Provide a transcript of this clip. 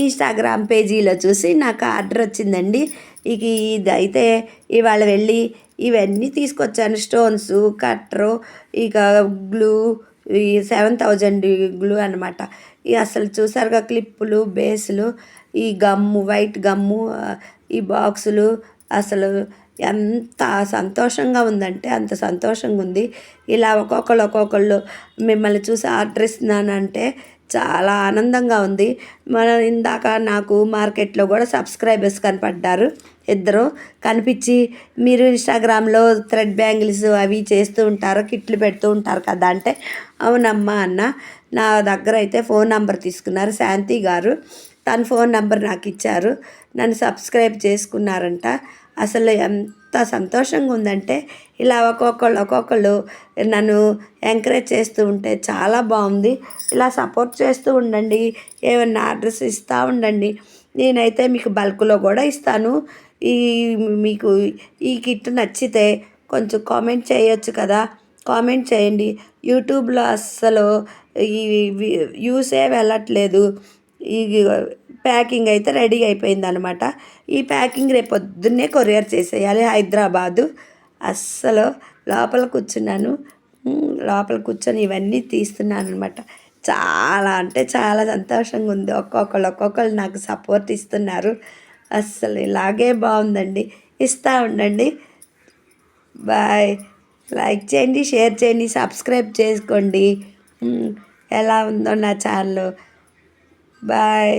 Instagram పేజీలో చూసి నాకు ఆర్డర్ వచ్చిందండి. ఇక ఇది అయితే ఇవాళ వెళ్ళి ఇవన్నీ తీసుకొచ్చాను. స్టోన్స్ కట్టరు ఇక గ్లూ ఈ సెవెన్ థౌజండ్ గ్లూ అనమాట ఇక అసలు చూసారుగా క్లిప్పులు బేసులు ఈ గమ్ము వైట్ గమ్ము ఈ బాక్సులు అసలు ఎంత సంతోషంగా ఉందంటే అంత సంతోషంగా ఉంది. ఇలా ఒక్కొక్కళ్ళు ఒక్కొక్కళ్ళు మిమ్మల్ని చూసి ఆర్డర్ ఇస్తున్నానంటే చాలా ఆనందంగా ఉంది. మన ఇందాక నాకు మార్కెట్లో కూడా సబ్స్క్రైబర్స్ కనపడ్డారు. ఇద్దరు కనిపించి మీరు ఇన్స్టాగ్రామ్లో థ్రెడ్ బ్యాంగిల్స్ అవి చేస్తూ ఉంటారు కిట్లు పెడుతూ ఉంటారు కదా అంటే అవునమ్మా అన్న నా దగ్గర అయితే ఫోన్ నెంబర్ తీసుకున్నారు శాంతి గారు. తన ఫోన్ నెంబర్ నాకు ఇచ్చారు. నన్ను సబ్స్క్రైబ్ చేసుకున్నారంట. అసలు ఎంత సంతోషంగా ఉందంటే ఇలా ఒక్కొక్కళ్ళు ఒక్కొక్కళ్ళు నన్ను ఎంకరేజ్ చేస్తూ ఉంటే చాలా బాగుంది. ఇలా సపోర్ట్ చేస్తూ ఉండండి. ఏమన్నా ఆర్డర్స్ ఇస్తూ ఉండండి. నేనైతే మీకు బల్క్లో కూడా ఇస్తాను. ఈ మీకు ఈ కిట్ నచ్చితే కొంచెం కామెంట్ చేయొచ్చు కదా. కామెంట్ చేయండి. యూట్యూబ్లో అస్సలు ఈ యూసే వెళ్ళట్లేదు. ఈ ప్యాకింగ్ అయితే రెడీ అయిపోయింది అనమాట ఈ ప్యాకింగ్ రేపు పొద్దున్నే కొరియర్ చేసేయాలి హైదరాబాదు. అస్సలు లోపల కూర్చున్నాను. లోపల కూర్చొని ఇవన్నీ తీస్తున్నాను అనమాట చాలా అంటే చాలా సంతోషంగా ఉంది. ఒక్కొక్కళ్ళు ఒక్కొక్కళ్ళు నాకు సపోర్ట్ ఇస్తున్నారు. అస్సలు ఇలాగే బాగుందండి. ఇస్తూ ఉండండి. బాయ్. లైక్ చేయండి షేర్ చేయండి సబ్స్క్రైబ్ చేసుకోండి. ఎలా ఉందో నా ఛానల్. బాయ్